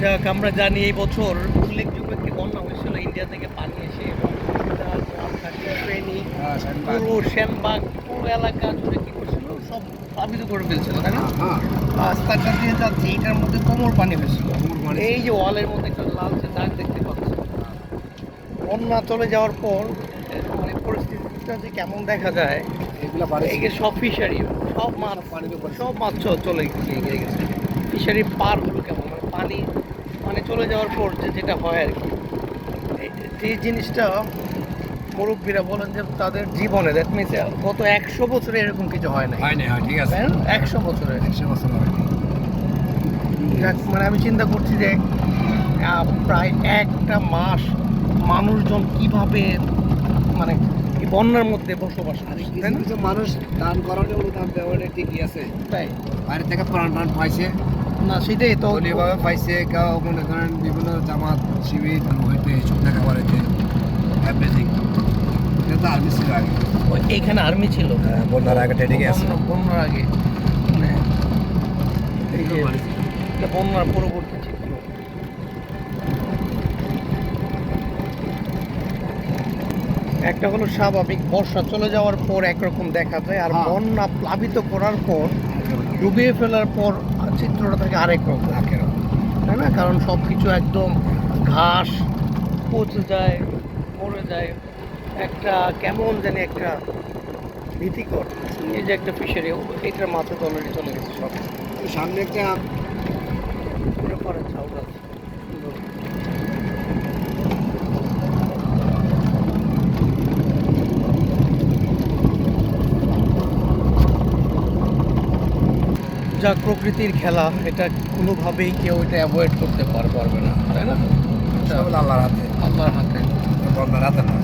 যাক আমরা জানি এই বছর উল্লেখযোগ্য একটি বন্যা হয়েছিল ইন্ডিয়া থেকে পানি এসে রাজশাহী, পুরো সেনবাগ পুরো এলাকা জুড়ে কি করছিল? সব প্লাবিত করে ফেলছিল তাই না? হ্যাঁ রাস্তাটা দিয়ে যাচ্ছে এইটার মধ্যে কোমর পানি হয়েছিল। এই যে ওয়ালের মধ্যে একটা লালচে দাগ দেখতে পাচ্ছি। বন্যা চলে যাওয়ার পর মানে পরিস্থিতিটা যে কেমন দেখা যায় এগুলা সব ফিশারি সব মাছ। সব মাছ চলে গিয়ে গেছে। ফিশারি পার হলো কেমন? মানে পানি মানে চলে যাওয়ার পর যে যেটা হয় আর কি। এই- যে জিনিসটা মুরব্বীরা বলেন যে তাদের জীবনে দ্যাট মিনস গত একশো বছরে এরকম কিছু হয় না হয় না হয় ঠিক আছে। একশো বছরে। একশো বছর হয় মানে আমি চিন্তা করছি যে প্রায় একটা মাস মানুষজন কীভাবে মানে বন্যার মধ্যে বসবাস কিছু মানুষ দান করানো অনুদান দেওয়াটা ঠিকই আছে? তাই। বাইরে থেকে প্রাণ টান পাইছে। না সেটাই তো। অনেকভাবে পাইছে কেউ মনে করেন বিভিন্ন জামাত শিবির হইতে শুকনা খাবার হইতে এভরিথিং এটা তো আর্মি ছিল আগে। ওই এইখানে আর্মি ছিল। হ্যাঁ বন্যার আগে টেডিকে আছে বন্যার আগে। মানে এই যে বন্যার পরবর্তী চিত্র একটা হলো স্বাভাবিক বর্ষা চলে যাওয়ার পর একরকম দেখা যায় আর হ্যাঁ। বন্যা প্লাবিত করার পর ডুবিয়ে ফেলার পর চিত্রটা থাকে আরেক রকম তাই না? কারণ সব কিছু একদম ঘাস পচে যায় মরে যায়। একটা কেমন জানি একটা ভীতিকর। এই যে একটা ফিশারি এটার মাথা তো অলরেডি চলে গেছে সব। সামনে একটা পুরো আছে গাছ সুন্দর। যা প্রকৃতির খেলা এটা কোনোভাবেই কেউ এটা অ্যাভয়েড করতে পার- পারবে না তাই না? আল্লাহর হাতে। আল্লাহর হাতে। রাতে হাতে না।